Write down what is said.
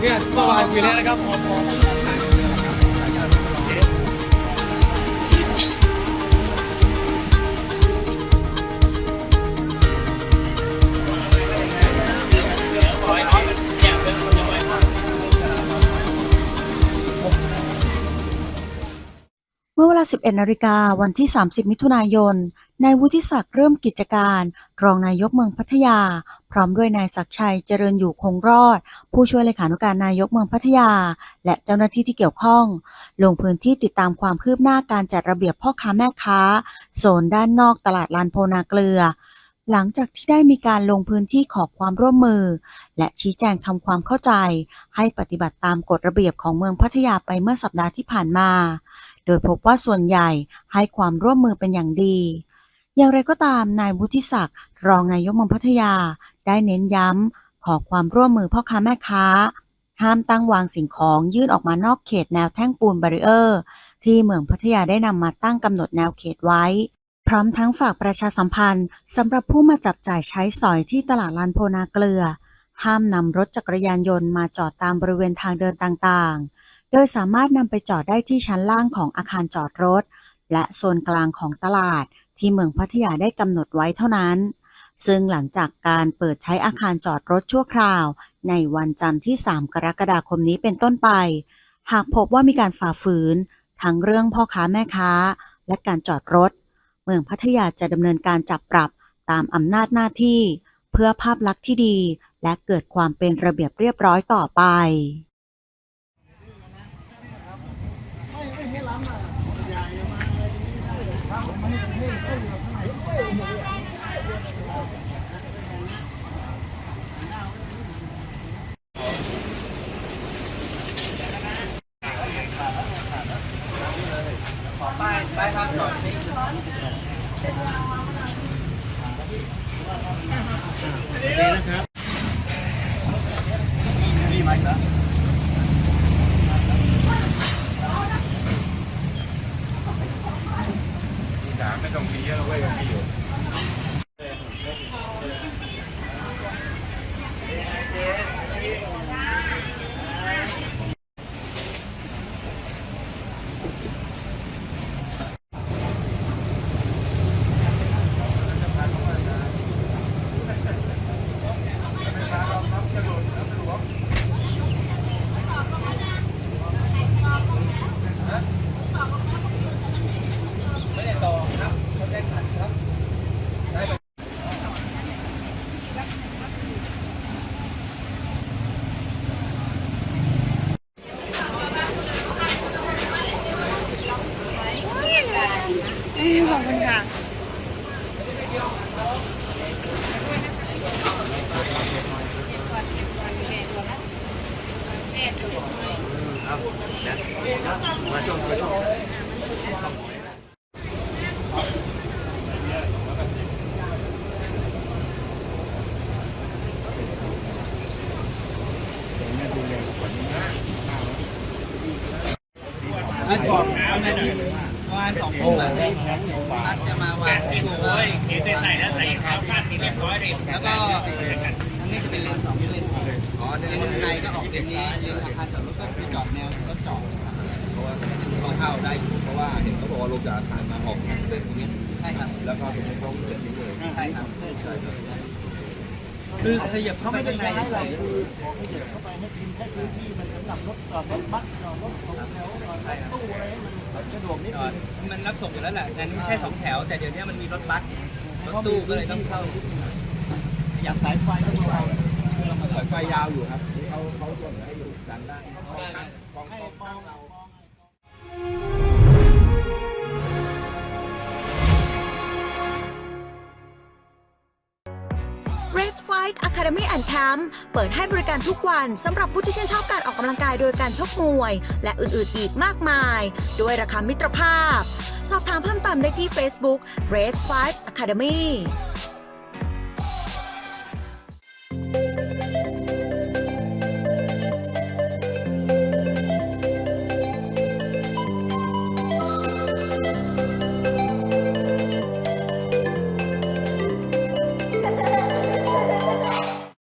เนี่ยเมื่อวานคุยแล้วนะครับ มื่อเวลา 11 นาฬิกาวันที่ 30 มิถุนายน นายวุฒิศักดิ์เริ่มกิจการ รองนายกเมืองพัทยา พร้อมด้วยนายศักชัยเจริญอยู่คงรอด ผู้ช่วยเลขานุการนายกเมืองพัทยา และเจ้าหน้าที่ที่เกี่ยวข้อง ลงพื้นที่ติดตามความคืบหน้าการจัดระเบียบพ่อค้าแม่ค้า โซนด้านนอกตลาดลานโพนาเกลือ หลังจากที่ได้มีการลงพื้นที่ขอความร่วมมือ และชี้แจงทำความเข้าใจ ให้ปฏิบัติตามกฎระเบียบของเมืองพัทยาไปเมื่อสัปดาห์ที่ผ่านมา โดยพบว่าส่วนใหญ่ให้ความร่วมมือเป็นอย่างดี อย่างไรก็ตามนายวุฒิศักดิ์รองนายกเมืองพัทยา ได้เน้นย้ำขอความร่วมมือพ่อค้าแม่ค้า ห้ามตั้งวางสิ่งของยื่นออกมานอกเขตแนวแท่งปูนบาริเออร์ ที่เมืองพัทยาได้นำมาตั้งกำหนดแนวเขตไว้ พร้อมทั้งฝากประชาสัมพันธ์สำหรับผู้มาจับจ่ายใช้สอยที่ตลาดลานโพนาเกลือ ห้ามนำรถจักรยานยนต์มาจอดตามบริเวณทางเดินต่างๆ โดยสามารถนำไปจอดได้ที่ชั้นล่างของอาคารจอดรถ และโซนกลางของตลาด ที่เมืองพัทยาได้กำหนดไว้เท่านั้น ซึ่งหลังจากการเปิดใช้อาคารจอดรถชั่วคราว ในวันจันทร์ที่ 3 กรกฎาคมนี้เป็นต้นไป หากพบว่ามีการฝ่าฝืนทั้งเรื่องพ่อค้าแม่ค้า และการจอดรถ มืองพัทยาจะดำเนินการจับปรับตามอำนาจหน้าที่ เพื่อภาพลักษณ์ที่ดี และเกิดความเป็นระเบียบเรียบร้อยต่อไป สามไม่ต้องมีเยอะเว้ยมีอยู่ ขอบคุณค่ะอันก่อนวันอาทิตย์ ประมาณสองทุ่มอะนัดจะมาวางที่หัวเขียนใส่แล้วใส่ขาวคาดเรียบร้อยเลยแล้วก็อันนี้จะเป็นเลนสองเลนสองเลนในก็ออกเลนนี้เลนอาคารจอดรถก็คือจอดแนวรถจอดนะครับเพราะว่าเขาเข้าได้อยู่เพราะว่าเห็นเขาบอกว่าลงจากอาคารมาออกทางเส้นตรงนี้ใช่ครับแล้วก็ตรงนี้ตรงเส้นนี้เลยใช่ครับ คือขยับเข้าไปข้ไงในคือขยับเข้าไปให้พิมแค่พื้นที่มันสำหรับรถจอดรถบัสจอดรถของแถวจอดรถตู้อะไรมันสะดวกนิดนึงมันรับส่งอยู่แล้วแหละงั้นไม่ใช่สองแถว แต่เดี๋ยวนี้มันมีรถบัสรถตู้ก็เลยต้องเข้าขยับสายไฟเข้างระวังสายไฟยาวอยู่ครับเขาเขาตรวจให้อยู่สันได้งให้มองเรา Academy and Camp เปิดให้บริการทุกวันสำหรับผู้ที่ชื่นชอบการออกกำลังกายโดยการชกมวย และอื่นๆอีกมากมาย ด้วยราคามิตรภาพ สอบถามเพิ่มเติมได้ที่ Facebook Red Fight Academy